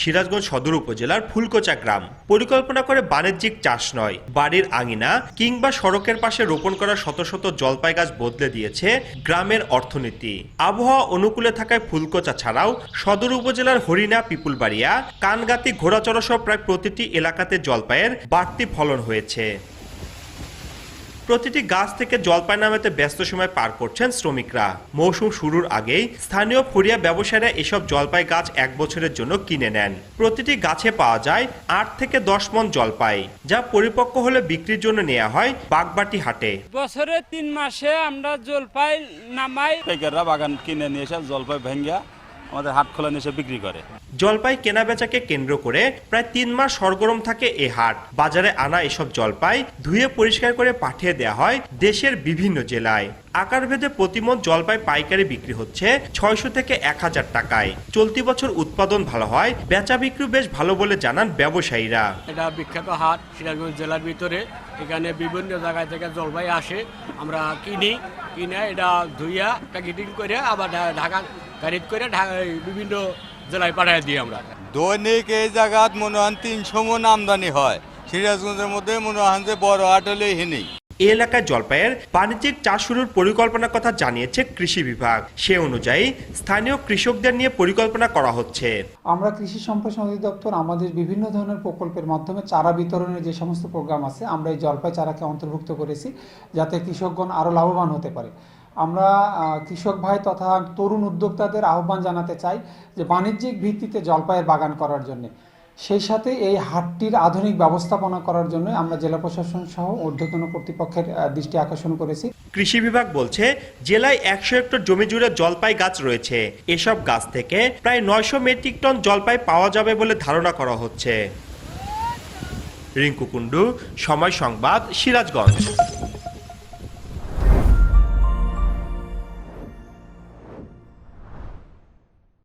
সিরাজগঞ্জ সদর উপজেলার ফুলকোচা গ্রাম। পরিকল্পনা করে বাণিজ্যিক চাষ নয়। বাড়ির আঙিনা কিংবা সড়কের পাশে রোপণ করা শত শত জলপাই গাছ বদলে দিয়েছে গ্রামের অর্থনীতি। আবহাওয়া অনুকূলে থাকায় ফুলকোচা ছাড়াও সদর উপজেলার হরিণা, পিপুলবাড়িয়া, কানগাতি, ঘোড়াচড়া সহ প্রায় প্রতিটি এলাকাতে জলপাইয়ের বাড়তি ফলন হয়েছে। প্রতিটি গাছ থেকে জলপাই নামাতে ব্যস্ত সময় পার করছেন শ্রমিকরা। মৌসুম শুরুর আগেই স্থানীয় ফরিয়া ব্যবসায়ীরা এসব জলপাই গাছ এক বছরের জন্য কিনে নেন। প্রতিটি গাছে পাওয়া যায় আট থেকে দশ মন জলপাই যা পরিপক্ক হলে বিক্রির জন্য নেওয়া হয় বাগবাটি হাটে। বছরে তিন মাসে আমরা জলপাই নামাই। বাগান কিনে নিয়ে এসে জলপাই ভেঙ্গা আমাদের হাট খোলা নিয়ে এসে বিক্রি করে। জলপাই কেনাবেচাকে কেন্দ্র করে প্রায় তিন মাস সরগরম থাকে এ হাট। বাজারে আনা এসব জলপাই ধুয়ে পরিষ্কার করে পাঠিয়ে দেওয়া হয় দেশের বিভিন্ন জেলায়। আকার ভেদে প্রতিমন জলপাই পাইকারি বিক্রি হচ্ছে ছয়শো থেকে এক হাজার টাকায়। চলতি বছর উৎপাদন ভালো হয় বেচা বিক্রি বেশ ভালো বলে জানান ব্যবসায়ীরা। এটা বিখ্যাত হাট সিরাজগঞ্জ জেলার ভিতরে। এখানে বিভিন্ন জায়গায় থেকে জলপাই আসে আমরা কিনি। কিনে এটা ধুইয়া প্যাকেটিং করে আবার ঢাকা গাড়িত করে বিভিন্ন জেলায় পাঠিয়ে দিই আমরা। দৈনিক এই জায়গাত মনে হন তিনশো মন আমদানি হয়। সিরাজগঞ্জের মধ্যে মনে হন যে বড় হলে হিনি। এ এলাকায় জলপাইয়ের বাণিজ্যিক চাষ শুরুর পরিকল্পনার কথা জানিয়েছে কৃষি বিভাগ। সে অনুযায়ী স্থানীয় কৃষকদের নিয়ে পরিকল্পনা করা হচ্ছে। আমরা কৃষি সম্প্রসারণ অধিদপ্তর আমাদের বিভিন্ন ধরনের প্রকল্পের মাধ্যমে চারা বিতরণের যে সমস্ত প্রোগ্রাম আছে, আমরা এই জলপাই চারাকে অন্তর্ভুক্ত করেছি যাতে কৃষকগণ আরও লাভবান হতে পারে। আমরা কৃষক ভাই তথা তরুণ উদ্যোক্তাদের আহ্বান জানাতে চাই যে বাণিজ্যিক ভিত্তিতে জলপাইয়ের বাগান করার জন্য। সেই সাথে এই হাটটির আধুনিক ব্যবস্থাপনা করার জন্য আমরা জেলা প্রশাসন সহ ঊর্ধ্বতন কর্তৃপক্ষের দৃষ্টি আকর্ষণ করেছি। কৃষি বিভাগ বলছে, জেলায় একশো হেক্টর জমি জুড়ে জলপাই গাছ রয়েছে। এসব গাছ থেকে প্রায় নয়শো মেট্রিক টন জলপাই পাওয়া যাবে বলে ধারণা করা হচ্ছে। রিঙ্কু কুণ্ডু, সময় সংবাদ, সিরাজগঞ্জ।